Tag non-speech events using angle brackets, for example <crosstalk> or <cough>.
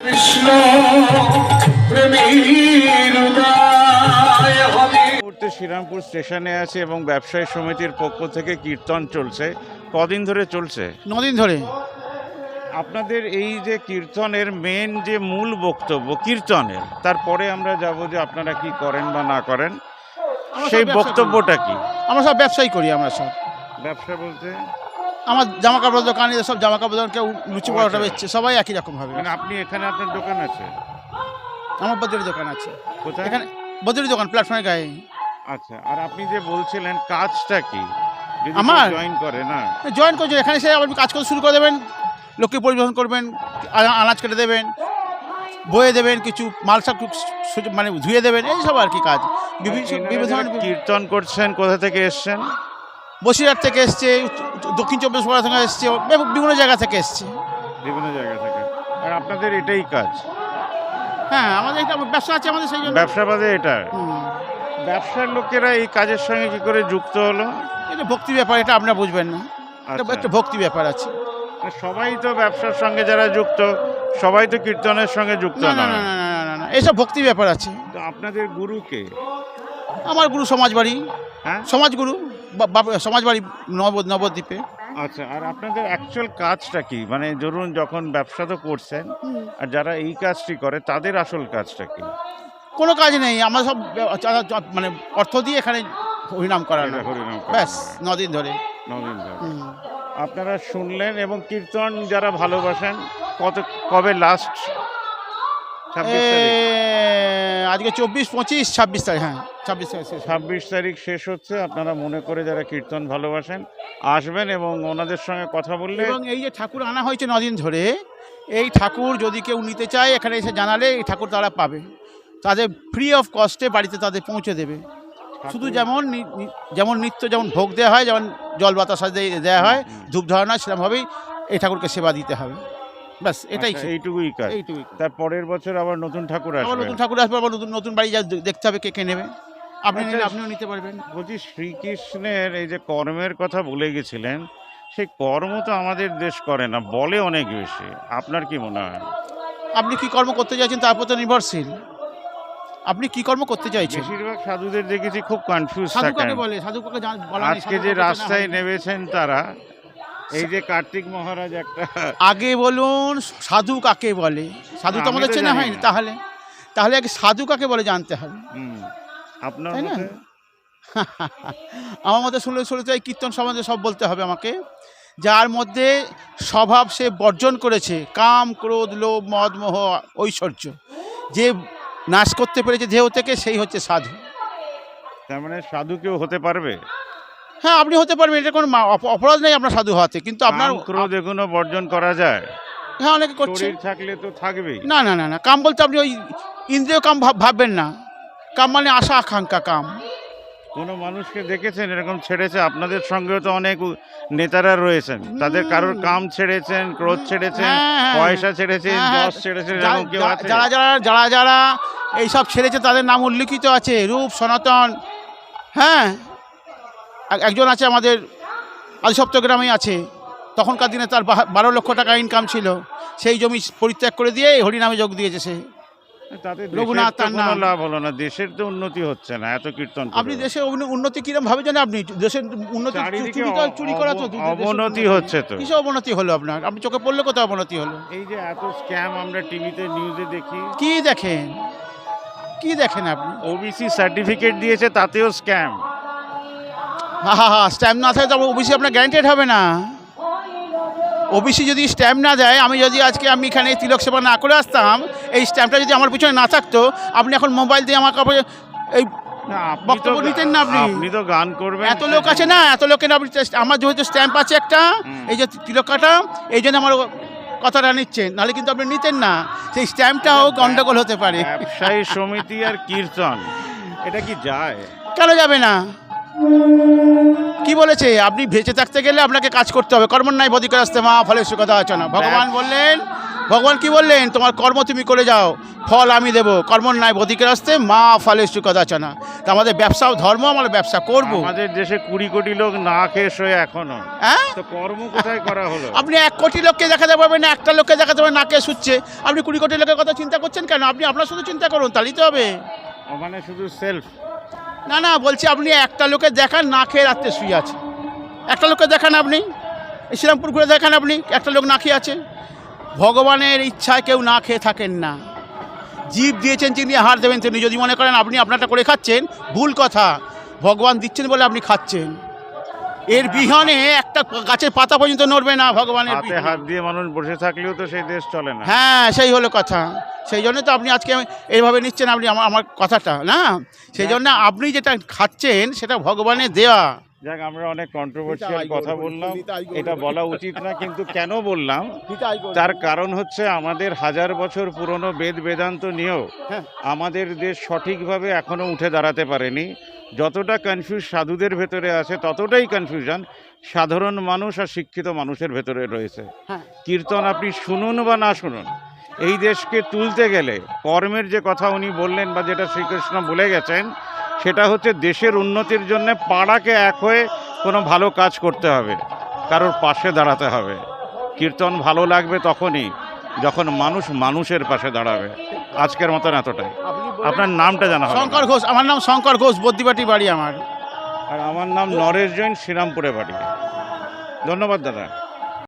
কৃষ্ণ মুহূর্তে শ্রীরামপুর স্টেশনে আছে এবং ব্যবসায়ী সমিতির পক্ষ থেকে কীর্তন চলছে। কদিন ধরে চলছে? নদিন ধরে। আপনাদের এই যে কীর্তনের মেন যে মূল বক্তব্য কীর্তনের তারপরে আমরা যাব যে আপনারা কি করেন বা না করেন সেই বক্তব্যটা কি? আমরা সব ব্যবসায়ী করি আমরা সব। ব্যবসা বলতে? আমার জামা কাপড় দোকান সব জামা কাপড় দোকান কেউ লুচি পরোটা আচ্ছা। বেচছে সবাই একই রকম ভাবে। মানে আপনি এখানে আপনার দোকান আছে? আমার বদরি দোকান আছে। কোথায়? এখানে বদরি দোকান প্ল্যাটফর্মে গায়ে। আচ্ছা আর আপনি যে বলছিলেন কাজটা কি? আমার? জয়েন করে না? জয়েন করছে এখানে সে আপনি কাজ করতে শুরু করে দেবেন লোককে পরিবহন করবেন আনাজ কেটে দেবেন বয়ে দেবেন কিছু মাল সব মানে ধুয়ে দেবেন এই সব আর কি কাজ। বিভিন্ন বিভিন্ন ধরনের কীর্তন করছেন কোথা থেকে এসছেন? বসিরহাট থেকে এসছে দক্ষিণ চব্বিশ পরগনা থেকে এসছে বিভিন্ন জায়গা থেকে এসছে। বিভিন্ন জায়গা থেকে। আর আপনাদের এটাই কাজ? হ্যাঁ আমাদের এটা ব্যবসা আছে আমাদের সেই জন্য। ব্যবসা বাদে এটা। ব্যবসার লোকেরা এই কাজের সঙ্গে কি করে যুক্ত হলো? এটা ভক্তি ব্যাপার এটা আপনারা বুঝবেন না। এটা আচ্ছা। একটা ভক্তি ব্যাপার আছে। সবাই তো ব্যবসার সঙ্গে যারা যুক্ত সবাই তো কীর্তনের সঙ্গে যুক্ত না না না না না এসব ভক্তি ব্যাপার আছে। আপনাদের গুরুকে আমার গুরু সমাজবাড়ি। হ্যাঁ? সমাজগুরু। সমাজবাড়ি নব নবদ্বীপে। আচ্ছা আর আপনাদের অ্যাকচুয়াল কাজটা কি? মানে ধরুন যখন ব্যবসা তো করছেন আর যারা এই কাজটি করে তাদের আসল কাজটা কি? কোনো কাজ নেই আমরা সব মানে অর্থ দিয়ে এখানে হরিনাম করানো। এটা হরিনাম ব্যাস। নদিন ধরে। নবীন ধর। আপনারা শুনলেন এবং কীর্তন যারা ভালোবাসেন কত কবে লাস্ট ছাব্বিশ আজকে চব্বিশ পঁচিশ ছাব্বিশ তারিখ হ্যাঁ ছাব্বিশ তারিখ শেষ। ছাব্বিশ তারিখ শেষ হচ্ছে। আপনারা মনে করে যারা কীর্তন ভালোবাসেন আসবেন এবং ওনাদের সঙ্গে কথা বললে এবং এই যে ঠাকুর আনা হয়েছে নদিন ধরে এই ঠাকুর যদি কেউ নিতে চায় এখানে এসে জানালে এই ঠাকুর তারা পাবে। তাদের ফ্রি অফ কস্টে বাড়িতে তাদের পৌঁছে দেবে। শুধু যেমন যেমন নিত্য যেমন ভোগ দেওয়া হয় যেমন জল বাতাসা দেওয়া হয় ধূপ ধরানো হয় সেরকমভাবেই এই ঠাকুরকে সেবা দিতে হবে। ব্যাস এটাই আচ্ছা, এইটুকুই কাজ। এইটুকুই তার পরের বছর আবার নতুন ঠাকুর আবার আসবে। নতুন ঠাকুর আসবে আবার নতুন নতুন বাড়ি যা দেখতে হবে কে কে নেবে। আপনি আচ্ছা, আপনিও নিতে পারবেন। বলছি শ্রীকৃষ্ণের এই যে কর্মের কথা বলে গেছিলেন সেই কর্ম তো আমাদের দেশ করে না বলে অনেক বেশি। আপনার কি মনে হয়? আপনি কি কর্ম করতে চাইছেন তার উপর তো নির্ভরশীল। আপনি কি কর্ম করতে চাইছেন? বেশিরভাগ সাধুদের দেখেছি খুব কনফিউজ থাকেন। বলে? সাধু আজকে যে রাস্তায় নেমেছেন তারা এই যে কার্তিক মহারাজ একটা আগে বলুন সাধু কাকে বলে? সাধু তো আমাদের চেনা হয়নি তাহলে। তাহলে আগে সাধু কাকে বলে জানতে হবে? আপনার তাই না? <laughs> আমার মতে শুনলে শুনলে এই কীর্তন সম্বন্ধে সব বলতে হবে আমাকে। যার মধ্যে স্বভাব সে বর্জন করেছে কাম ক্রোধ লোভ মদ মোহ ঐশ্বর্য। যে নাশ করতে পেরেছে দেহ থেকে সেই হচ্ছে সাধু। তার মানে সাধু কেউ হতে পারবে? হ্যাঁ আপনি হতে পারবেন এটা কোনো অপরাধ নেই আপনার সাধু হওয়াতে কিন্তু আপনার ক্রোধ এগুলো বর্জন করা যায়। হ্যাঁ অনেকে করছে থাকলে তো থাকবেই। না না না না কাম বলতে আপনি ওই ইন্দ্রিয় কাম ভাব- ভাববেন না। কাম মানে আশা আকাঙ্ক্ষা কাম। কোনো মানুষকে দেখেছেন এরকম ছেড়েছে? আপনাদের সঙ্গেও তো অনেক নেতারা রয়েছেন। তাদের কারোর কাম ছেড়েছেন ক্রোধ ছেড়েছেন হ্যাঁ, হ্যাঁ। পয়সা ছেড়েছেন হ্যাঁ। যশ ছেড়েছেন এরকম কেউ আছে? যারা যারা যারা যারা এইসব ছেড়েছে তাদের নাম উল্লিখিত আছে। রূপ সনাতন। হ্যাঁ। একজন আছে আমাদের আদিসপ্ত গ্রামে আছে। তখনকার দিনে তার বারো লক্ষ টাকা ইনকাম ছিল। সেই জমি পরিত্যাগ করে দিয়ে এই হরিনামে যোগ দিয়েছে সে। তাতে রঘুনাথ তার কোনো নাম। লাভ হলো না। দেশের তো উন্নতি হচ্ছে না এত কীর্তন আপনি দেশে উন্নতি কিরম ভাবে জানেন আপনি? দেশের উন্নতি চুরি করা- তো অবনতি হচ্ছে তো। অবনতি হলো আপনার? আপনি চোখে পড়লে কোথাও অবনতি হলো? এই যে এত স্ক্যাম আমরা টিভিতে নিউজে দেখি। কি দেখেন? কি দেখেন আপনি? ওবিসি সার্টিফিকেট দিয়েছে তাতেও স্ক্যাম হা হা হা স্ট্যাম্প না থাকে তবে ওবিসি আপনার গ্যারান্টেড হবে না। ওবিসি যদি স্ট্যাম্প না দেয় আমি যদি আজকে আমি এখানে তিলক সেবা না করে আসতাম এই স্ট্যাম্পটা যদি আমার পিছনে না থাকতো আপনি এখন মোবাইল দিয়ে আমার কাপড়ে এই বক্তব্য নিতেন না আপনি? আপনি তো গান করবেন এত লোক আছে না এত লোকের আপনি আমার যেহেতু স্ট্যাম্প আছে একটা এই যে তিলক কাটা এই জন্য আমার কথাটা নিচ্ছেন। নাহলে কিন্তু আপনি নিতেন না। সেই স্ট্যাম্পটাও গন্ডগোল হতে পারে। ব্যবসায়ী সমিতি আর কীর্তন এটা কি যায়? কেন যাবে না? কি বলেছে? আপনি বেঁচে থাকতে গেলে আপনাকে কাজ করতে হবে। কর্মর নাই বদিকে আসতে মা ফলে সুখদা আছে না। ভগবান বললেন ভগবান কি বললেন? তোমার কর্ম তুমি করে যাও ফল আমি দেবো। কর্ম নাই বদিকে আসতে মা ফলে কদাচনা তা আমাদের ব্যবসাও ধর্ম আমরা ব্যবসা করব। আমাদের দেশে কুড়ি কোটি লোক না খেয়ে শোয়ে এখনও। হ্যাঁ? তো কর্ম কোথায় করা হলো? আপনি এক কোটি লোককে দেখাতে পারবেন না একটা লোককে দেখাতে পারবেন নাকে শুচ্ছে। আপনি কুড়ি কোটি লোকের কথা চিন্তা করছেন কেন? আপনি আপনার শুধু চিন্তা করুন তাহলেই তো হবে। মানে শুধু সেলফ না না, বলছি আপনি একটা লোকে দেখান, না খেয়ে রাত্রে শুয়ে আছে। একটা লোককে দেখান আপনি শ্রীরামপুর ঘুরে দেখান আপনি, একটা লোক না খেয়ে আছে। ভগবানের ইচ্ছায় কেউ না খেয়ে থাকেন না। জীব দিয়েছেন তিনি হার দেবেন, তিনি। যদি মনে করেন আপনি আপনারটা করে খাচ্ছেন, ভুল কথা। ভগবান দিচ্ছেন বলে আপনি খাচ্ছেন। এর বিহনে একটা গাছের পাতা পর্যন্ত নড়বে না ভগবানের হাতে হাত দিয়ে মানুষ বসে থাকলেও তো সেই দেশ চলে না। হ্যাঁ সেই হলো কথা। সেই জন্য তো আপনি আজকে এইভাবে নিচ্ছেন আপনি আমার আমার কথাটা না? সেই জন্য আপনি যেটা খাচ্ছেন সেটা ভগবানের দেওয়া যাক আমরা অনেক কন্ট্রোভার্সিয়াল কথা বললাম। এটা বলা উচিত না কিন্তু কেন বললাম? তার কারণ হচ্ছে আমাদের হাজার বছর পুরনো বেদ বেদান্ত নিয়েও হ্যাঁ। আমাদের দেশ সঠিকভাবে এখনও উঠে দাঁড়াতে পারেনি। যতটা কনফিউজ সাধুদের ভেতরে আছে ততটাই কনফিউশন সাধারণ মানুষ আর শিক্ষিত মানুষের ভেতরে রয়েছে। হ্যাঁ। কীর্তন আপনি শুনুন বা না শুনুন এই দেশকে তুলতে গেলে কর্মের যে কথা উনি বললেন বা যেটা শ্রীকৃষ্ণ বলে গেছেন সেটা হচ্ছে দেশের উন্নতির জন্য পাড়াকে এক হয়ে কোনো ভালো কাজ করতে হবে কারোর পাশে দাঁড়াতে হবে। কীর্তন ভালো লাগবে তখনই যখন মানুষ মানুষের পাশে দাঁড়াবে। আজকের মতন এতটাই। আপনার নামটা জানা হবে শঙ্কর ঘোষ আমার নাম শঙ্কর ঘোষ বদ্যিবাটি বাড়ি আমার। আর আমার নাম নরেশ জৈন শ্রীরামপুরে বাড়ি। ধন্যবাদ দাদা।